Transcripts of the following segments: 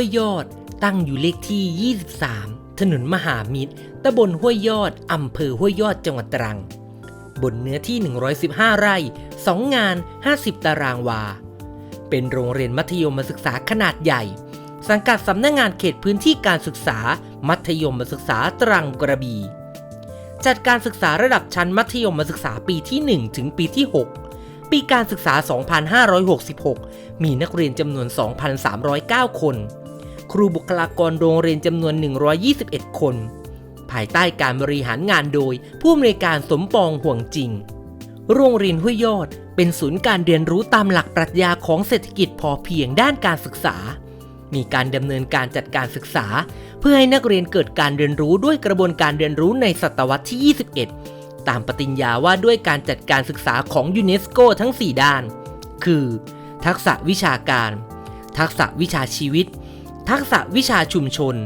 ห้วยยอด ตั้งอยู่เลขที่ 23 ถนนมหามิตรตำบลห้วยยอด อำเภอห้วยยอดจังหวัดตรัง บนเนื้อที่ 115 ไร่ 2 งาน 50 ตารางวา เป็นโรงเรียนมัธยมศึกษาขนาดใหญ่ สังกัดสำนักงงานเขตพื้นที่การศึกษา มัธยมศึกษาตรังกระบี่จัดการศึกษาระดับชั้นมัธยมศึกษาปีที่ 1 ถึงปีที่ 6 ปีการศึกษา 2566 มีนักเรียนจำนวน 2,309 คน ครูบุคลากรโรงเรียนจำนวน 121 คน ภายใต้การบริหารงานโดย ผู้อำนวยการสมปองห่วงจริง โรงเรียนห้วยยอด เป็นศูนย์การเรียนรู้ตามหลักปรัชญาของเศรษฐกิจพอเพียงด้านการศึกษา มีการดำเนินการจัดการศึกษา เพื่อให้นักเรียนเกิดการเรียนรู้ด้วยกระบวนการเรียนรู้ในศตวรรษที่ 21 ตามปฏิญญาว่าด้วยการจัดการศึกษาของยูเนสโกทั้ง 4 ด้าน คือ ทักษะวิชาการ ทักษะวิชาชีวิต ทักษะวิชาชุมชน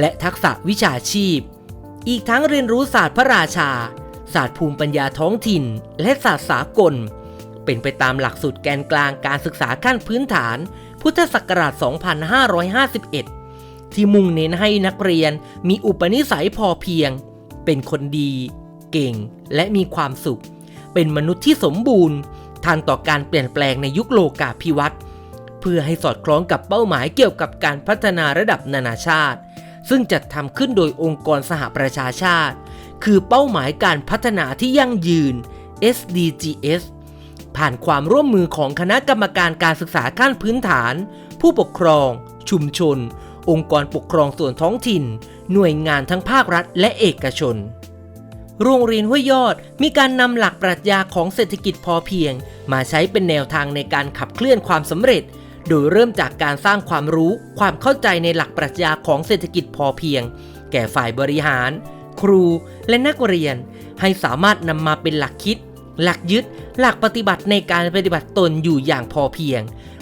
และทักษะวิชาชีพ อีกทั้งเรียนรู้ศาสตร์พระราชา ศาสตร์ภูมิปัญญาท้องถิ่น และศาสตร์สากล เป็นไปตามหลักสูตรแกนกลางการศึกษาขั้นพื้นฐาน พุทธศักราช 2551 ที่มุ่งเน้นให้นักเรียนมีอุปนิสัยพอเพียง เป็นคนดี เก่ง และมีความสุข เป็นมนุษย์ที่สมบูรณ์ทันต่อการเปลี่ยนแปลงในยุคโลกาภิวัตน์ เพื่อให้สอดคล้องกับเป้าหมายเกี่ยวกับการพัฒนาระดับนานาชาติ ซึ่งจัดทำขึ้นโดยองค์กรสหประชาชาติ คือเป้าหมายการพัฒนาที่ยั่งยืน SDGs ผ่านความร่วมมือของคณะกรรมการการศึกษาขั้นพื้นฐาน ผู้ปกครอง ชุมชน องค์กรปกครองส่วนท้องถิ่น หน่วยงานทั้งภาครัฐและเอกชน โรงเรียนห้วยยอดมีการนำหลักปรัชญาของเศรษฐกิจพอเพียง มาใช้เป็นแนวทางในการขับเคลื่อนความสำเร็จ โดยเริ่มจากการสร้างความรู้ความเข้าใจในหลักปรัชญาของเศรษฐกิจพอเพียง แก่ฝ่ายบริหาร ครูและนักเรียน ให้สามารถนำมาเป็นหลักคิด หลักยึด หลักปฏิบัติในการปฏิบัติตนอยู่อย่างพอเพียง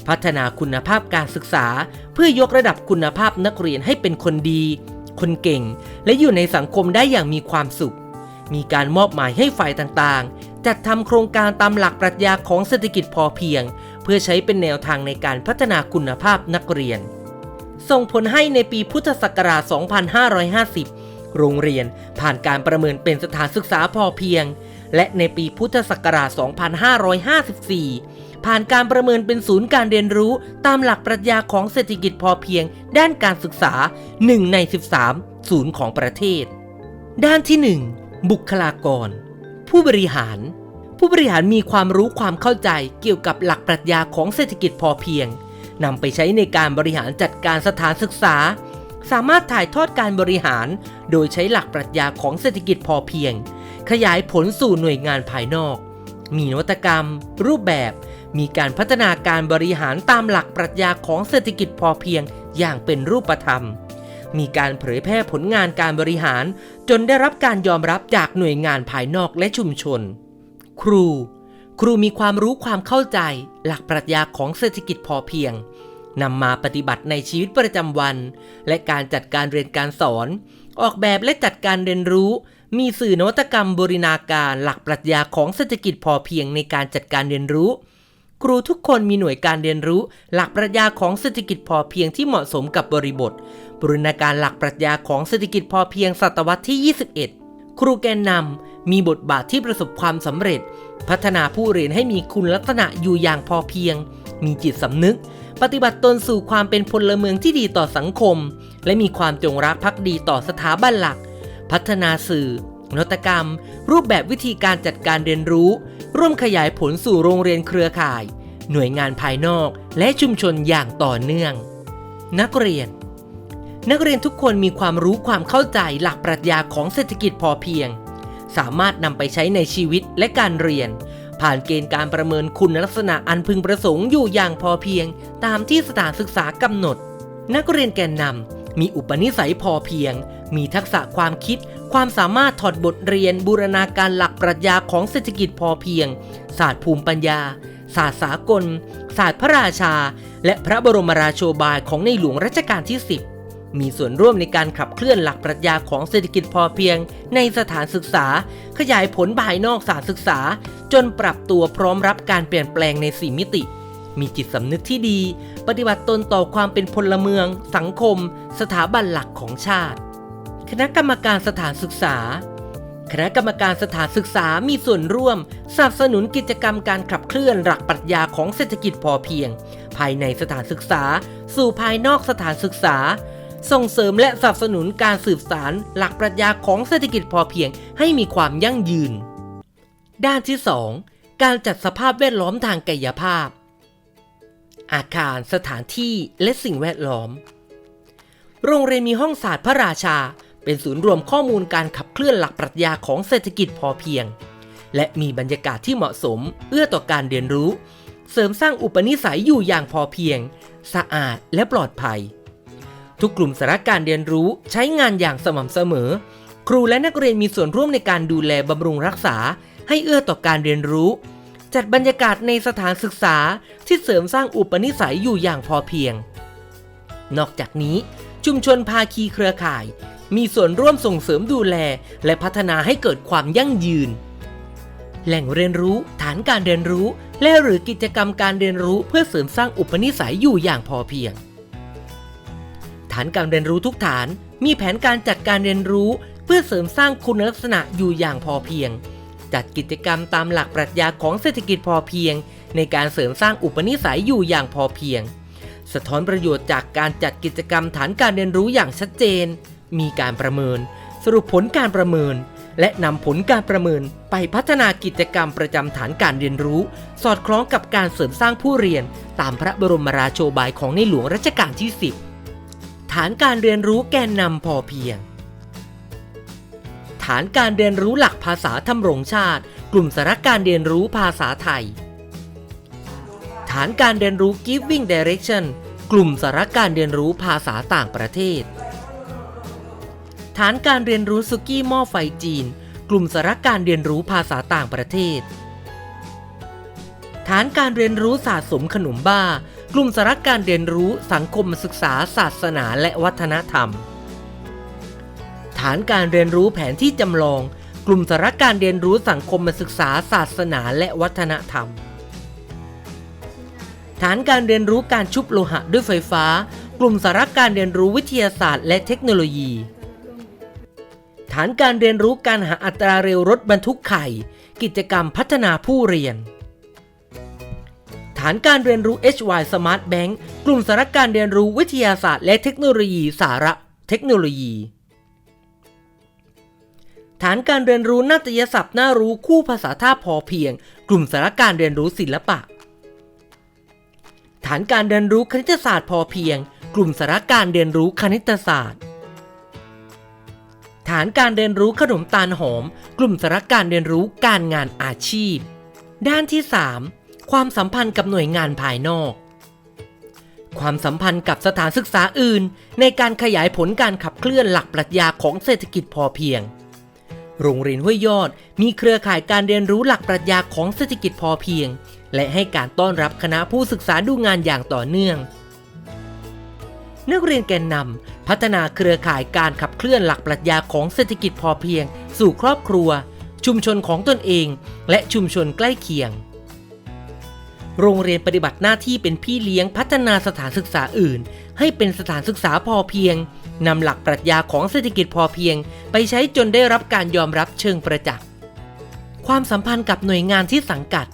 พัฒนาคุณภาพการศึกษา เพื่อยกระดับคุณภาพนักเรียนให้เป็นคนดี คนเก่ง และอยู่ในสังคมได้อย่างมีความสุข มีการมอบหมายให้ฝ่ายต่างๆ จัดทำโครงการตามหลักปรัชญาของเศรษฐกิจพอเพียง เพื่อใช้เป็นแนวทางในการพัฒนาคุณภาพนักเรียน ส่งผลให้ในปีพุทธศักราช 2550 โรงเรียนผ่านการประเมินเป็นสถานศึกษาพอเพียง และในปีพุทธศักราช 2554 ผ่านการประเมินเป็นศูนย์การเรียนรู้ตามหลักปรัชญาของเศรษฐกิจพอเพียง ด้านการศึกษา 1 ใน 13 ศูนย์ของประเทศ ด้านที่ 1 บุคลากร ผู้บริหาร ผู้บริหารมีความรู้ความเข้าใจเกี่ยวกับหลักปรัชญาของเศรษฐกิจพอเพียงนำไปใช้ในการบริหารจัดการสถานศึกษา สามารถถ่ายทอดการบริหาร โดยใช้หลักปรัชญาของเศรษฐกิจพอเพียง ขยายผลสู่หน่วยงานภายนอก มีนวัตกรรม รูปแบบ มีการพัฒนาการบริหารตามหลักปรัชญาของเศรษฐกิจพอเพียงอย่างเป็นรูปธรรม มีการเผยแพร่ผลงานการบริหาร จนได้รับการยอมรับจากหน่วยงานภายนอกและชุมชน ครู ครูมีความรู้ความเข้าใจ หลักปรัชญาของเศรษฐกิจพอเพียงนำมาปฏิบัติในชีวิตประจำวัน และการจัดการเรียนการสอน ออกแบบและจัดการเรียนรู้ มีสื่อนวัตกรรมบรินาการหลักปรัชญาของเศรษฐกิจพอเพียงในการจัดการเรียนรู้ ครูทุกคนมีหน่วยการเรียนรู้ หลักปรัชญาของเศรษฐกิจพอเพียงที่เหมาะสมกับบริบท บรินาการหลักปรัชญาของเศรษฐกิจพอเพียงศตวรรษที่ 21 ครูแกนนำ มีบทบาทที่ประสบความสำเร็จ พัฒนาผู้เรียนให้มีคุณลักษณะอยู่อย่างพอเพียง มีจิตสำนึก ปฏิบัติตนสู่ความเป็นพลเมืองที่ดีต่อสังคม และมีความจงรักภักดีต่อสถาบันหลัก พัฒนาสื่อนวัตกรรม รูปแบบวิธีการจัดการเรียนรู้ ร่วมขยายผลสู่โรงเรียนเครือข่าย หน่วยงานภายนอก และชุมชนอย่างต่อเนื่อง นักเรียนนักเรียนทุกคนมีความรู้ความเข้าใจหลักปรัชญาของเศรษฐกิจพอเพียง สามารถนำไปใช้ในชีวิตและการเรียน ผ่านเกณฑ์การประเมินคุณลักษณะอันพึงประสงค์อยู่อย่างพอเพียง ตามที่สถานศึกษากำหนด นักเรียนแกนนำมีอุปนิสัยพอเพียง มีทักษะความคิด ความสามารถถอดบทเรียนบูรณาการหลักปรัชญาของเศรษฐกิจพอเพียง ศาสตร์ภูมิปัญญา ศาสตร์สากล ศาสตร์พระราชา และพระบรมราโชบายของในหลวงรัชกาลที่ 10 มีส่วนร่วมในการขับเคลื่อนหลักปรัชญาของเศรษฐกิจพอเพียง ในสถานศึกษา ขยายผลภายนอกสถานศึกษา จนปรับตัวพร้อมรับการเปลี่ยนแปลงในสี่มิติ มีจิตสำนึกที่ดี ปฏิบัติตนต่อความเป็นพลเมือง สังคม สถาบันหลักของชาติ คณะกรรมการสถานศึกษาคณะกรรมการสถานศึกษามีส่วนร่วม สนับสนุนกิจกรรมการขับเคลื่อนหลักปรัชญาของเศรษฐกิจพอเพียง ภายในสถานศึกษา สู่ภายนอกสถานศึกษา ส่งเสริมและสนับสนุนการสืบสารหลักปรัชญาของเศรษฐกิจพอเพียงให้มีความยั่งยืน ด้านที่ 2 การจัดสภาพแวดล้อมทางกายภาพ อาคารสถานที่และสิ่งแวดล้อม โรงเรียนมีห้องศาสตร์พระราชา เป็นศูนย์รวมข้อมูลการขับเคลื่อนหลักปรัชญาของเศรษฐกิจพอเพียง และมีบรรยากาศที่เหมาะสม เอื้อต่อการเรียนรู้ เสริมสร้างอุปนิสัยอยู่อย่างพอเพียง สะอาดและปลอดภัย ทุกกลุ่มสาระการเรียนรู้ใช้งานอย่างสม่ำเสมอ ครูและนักเรียนมีส่วนร่วมในการดูแลบำรุงรักษา ให้เอื้อต่อการเรียนรู้ จัดบรรยากาศในสถานศึกษาที่เสริมสร้างอุปนิสัยอยู่อย่างพอเพียง นอกจากนี้ ชุมชนภาคีเครือข่าย มีส่วนร่วมส่งเสริมดูแล และพัฒนาให้เกิดความยั่งยืน แหล่งเรียนรู้ฐานการเรียนรู้ และหรือกิจกรรมการเรียนรู้เพื่อเสริมสร้างอุปนิสัยอยู่อย่างพอเพียง ฐานการเรียนรู้ทุกฐาน มีแผนการจัดการเรียนรู้ เพื่อเสริมสร้างคุณลักษณะอยู่อย่างพอเพียง จัดกิจกรรมตามหลักปรัชญาของเศรษฐกิจพอเพียง ในการเสริมสร้างอุปนิสัยอยู่อย่างพอเพียง สะท้อนประโยชน์จากการจัดกิจกรรมฐานการเรียนรู้อย่างชัดเจน มีการประเมิน สรุปผลการประเมิน และนำผลการประเมินไปพัฒนากิจกรรมประจำฐานการเรียนรู้ สอดคล้องกับการเสริมสร้างผู้เรียน ตามพระบรมราโชบายของในหลวงรัชกาลที่ 10 ฐานการเรียนรู้แกนนำพอเพียง ฐานการเรียนรู้หลักภาษาทำรงชาติ กลุ่มสาระการเรียนรู้ภาษาไทย ฐานการเรียนรู้ Giving Direction กลุ่มสาระการเรียนรู้ภาษาต่างประเทศ ฐานการเรียนรู้สุกี้หม้อไฟจีน กลุ่มสาระการเรียนรู้ภาษาต่างประเทศ ฐานการเรียนรู้สตร์สมขนมบ้า กลุ่มสาระการเรียนรู้สังคมศึกษาศาสนาและวัฒนธรรม ฐานการเรียนรู้แผนที่จำลอง กลุ่มสาระการเรียนรู้สังคมศึกษาศาสนาและวัฒนธรรม ฐานการเรียนรู้การชุบโลหะด้วยไฟฟ้า กลุ่มสาระการเรียนรู้วิทยาศาสตร์ และเทคโนโลยี ฐานการเรียนรู้การหาอัตราเร็วรถบรรทุกไข่ กิจกรรมพัฒนาผู้เรียนานการเรียนรู้ HY Smart Bank กลุ่มสาระการเรียนรู้วิทยาศาสตร์ และเทคโนโลยีสารเทคโนโลยี ฐานการเรียนรู้นาฏยศัพท์น่ารู้คู่ภาษาท่าพอเพียง กลุ่มสาระการเรียนรู้ศิลปะ ฐานการเรียนรู้คณิตศาสตร์พอเพียง กลุ่มสาระการเรียนรู้คณิตศาสตร์ ฐานการเรียนรู้ขนมตาลหอม กลุ่มสาระการเรียนรู้การงานอาชีพ ด้านที่ 3 ความสัมพันธ์กับหน่วยงานภายนอก ความสัมพันธ์กับสถานศึกษาอื่น ในการขยายผลการขับเคลื่อนหลักปรัชญาของเศรษฐกิจพอเพียง โรงเรียนห้วยยอดมีเครือข่ายการเรียนรู้หลักปรัชญาของเศรษฐกิจพอเพียง และให้การต้อนรับคณะผู้ศึกษาดูงานอย่างต่อเนื่องนักเรียนแกนนำพัฒนาเครือข่ายการขับเคลื่อนหลักปรัชญาของเศรษฐกิจพอเพียง สู่ครอบครัว ชุมชนของตนเอง และชุมชนใกล้เคียง โรงเรียนปฏิบัติหน้าที่เป็นพี่เลี้ยงพัฒนาสถานศึกษาอื่น ให้เป็นสถานศึกษาพอเพียงนำหลักปรัชญาของเศรษฐกิจพอเพียง ไปใช้จนได้รับการยอมรับเชิงประจักษ์ความสัมพันธ์กับหน่วยงานที่สังกัด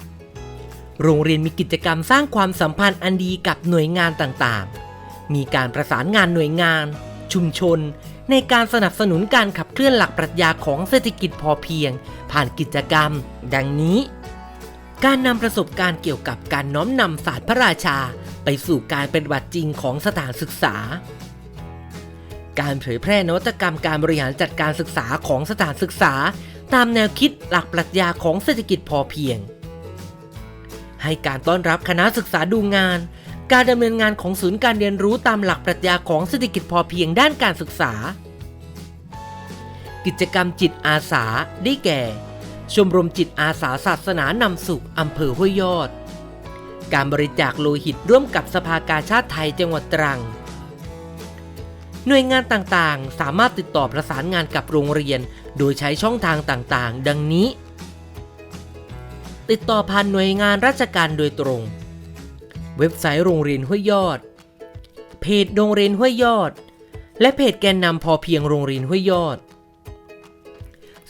โรงเรียนมีกิจกรรมสร้างความสัมพันธ์อันดีกับหน่วยงานต่างๆ มีการประสานงานหน่วยงาน ชุมชน ในการสนับสนุนการขับเคลื่อนหลักปรัชญาของเศรษฐกิจพอเพียง ผ่านกิจกรรม ดังนี้ การนำประสบการณ์เกี่ยวกับการน้อมนำศาสตร์พระราชา ไปสู่การเปฏิบัติจริงของสถานศึกษา การเผยแพร่นวัตกรรมการบริหารจัดการศึกษาของสถานศึกษา ตามแนวคิดหลักปรัชญาของเศรษฐกิจพอเพียง ให้การต้อนรับคณะศึกษาดูงาน การดำเนินงานของศูนย์การเรียนรู้ตามหลักปรัชญาของเศรษฐกิจพอเพียงด้านการศึกษา กิจกรรมจิตอาสาได้แก่ ชมรมจิตอาสาศาสนานำสุขอำเภอห้วยยอด การบริจาคโลหิตร่วมกับสภากาชาติไทยจังหวัดตรัง หน่วยงานต่างๆ สามารถติดต่อประสานงานกับโรงเรียน โดยใช้ช่องทางต่างๆ ดังนี้ ติดต่อผ่านหน่วยงานราชการโดยตรง เว็บไซต์โรงเรียนห้วยยอด เพจโรงเรียนห้วยยอด และเพจแกนนำพอเพียงโรงเรียนห้วยยอด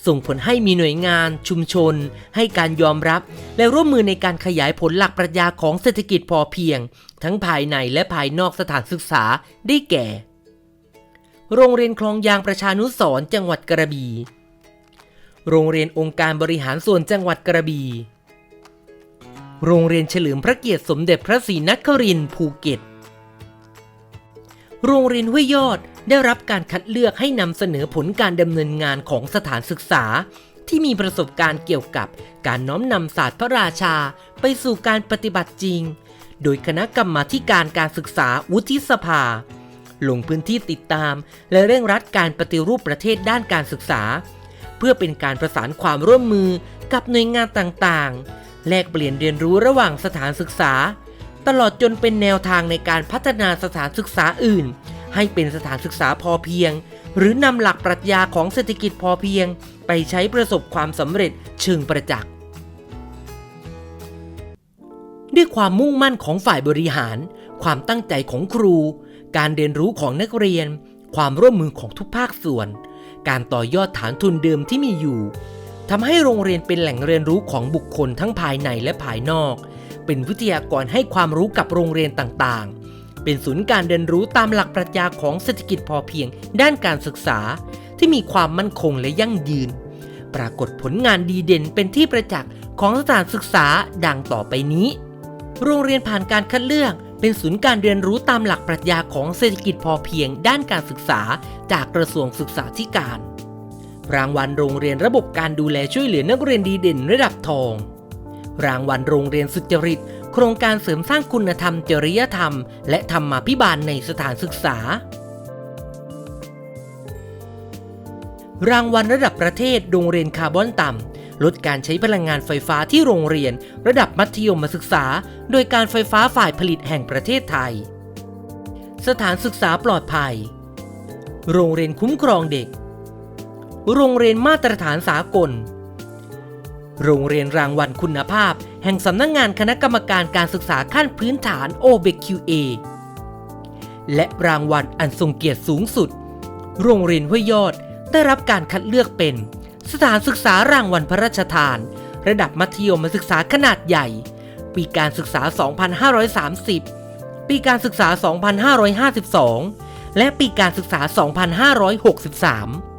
ส่งผลให้มีหน่วยงาน ชุมชน ให้การยอมรับ และร่วมมือในการขยายผลหลักปรัชญาของเศรษฐกิจพอเพียง ทั้งภายในและภายนอกสถานศึกษาได้แก่ โรงเรียนคลองยางประชานุสรณ์จังหวัดกระบี่โรงเรียนองค์การบริหารส่วนจังหวัดกระบี่โรงเรียนเฉลิมพระเกียรติสมเด็จพระศรีนครินทร์ภูเก็ต โรงเรียนห้วยยอด ได้รับการคัดเลือกให้นำเสนอผลการดำเนินงานของสถานศึกษา ที่มีประสบการณ์เกี่ยวกับการน้อมนำศาสตร์พระราชา ไปสู่การปฏิบัติจริง โดยคณะกรรมาการการศึกษาวุฒิสภา ลงพื้นที่ติดตาม และเร่งรัดการปฏิรูปประเทศด้านการศึกษา เพื่อเป็นการประสานความร่วมมือกับหน่วยงานต่างๆ แลกเปลี่ยนเรียนรู้ระหว่างสถานศึกษา ตลอดจนเป็นแนวทางในการพัฒนาสถานศึกษาอื่น ให้เป็นสถานศึกษาพอเพียง หรือนำหลักปรัชญาของเศรษฐกิจพอเพียง ไปใช้ประสบความสำเร็จเชิงประจักษ์ด้วยความมุ่งมั่นของฝ่ายบริหาร ความตั้งใจของครู การเรียนรู้ของนักเรียน ความร่วมมือของทุกภาคส่วน การต่อยอดฐานทุนเดิมที่มีอยู่ทำให้โรงเรียนเป็นแหล่งเรียนรู้ของบุคคลทั้งภายในและภายนอก เป็นวิทยากรให้ความรู้กับโรงเรียนต่างๆ เป็นศูนย์การเรียนรู้ตามหลักปรัชญาของเศรษฐกิจพอเพียง ด้านการศึกษาที่มีความมั่นคงและยั่งยืน ปรากฏผลงานดีเด่นเป็นที่ประจักษ์ของสถานศึกษาดังต่อไปนี้ โรงเรียนผ่านการคัดเลือกเป็นศูนย์การเรียนรู้ตามหลักปรัชญาของเศรษฐกิจพอเพียง ด้านการศึกษาจากกระทรวงศึกษาธิการ รางวัลโรงเรียนระบบการดูแลช่วยเหลือนักเรียนดีเด่นระดับทอง รางวัลโรงเรียนสุจริต โครงการเสริมสร้างคุณธรรมจริยธรรม และธรรมาภิบาลในสถานศึกษา รางวัลระดับประเทศโรงเรียนคาร์บอนต่ำ ลดการใช้พลังงานไฟฟ้าที่โรงเรียน ระดับมัธยมศึกษา โดยการไฟฟ้าฝ่ายผลิตแห่งประเทศไทย สถานศึกษาปลอดภัย โรงเรียนคุ้มครองเด็ก โรงเรียนมาตรฐานสากล โรงเรียนรางวัลคุณภาพ แห่งสำนักงงานคณะกรรมการการศึกษาขั้นพื้นฐาน OBQA และรางวัลอันทรงเกียรติสูงสุด โรงเรียนห้วยยอดได้รับการคัดเลือกเป็น สถานศึกษารางวัลพระราชทาน ระดับมัธยมศึกษาขนาดใหญ่ ปีการศึกษา 2530 ปีการศึกษา 2552 และปีการศึกษา 2563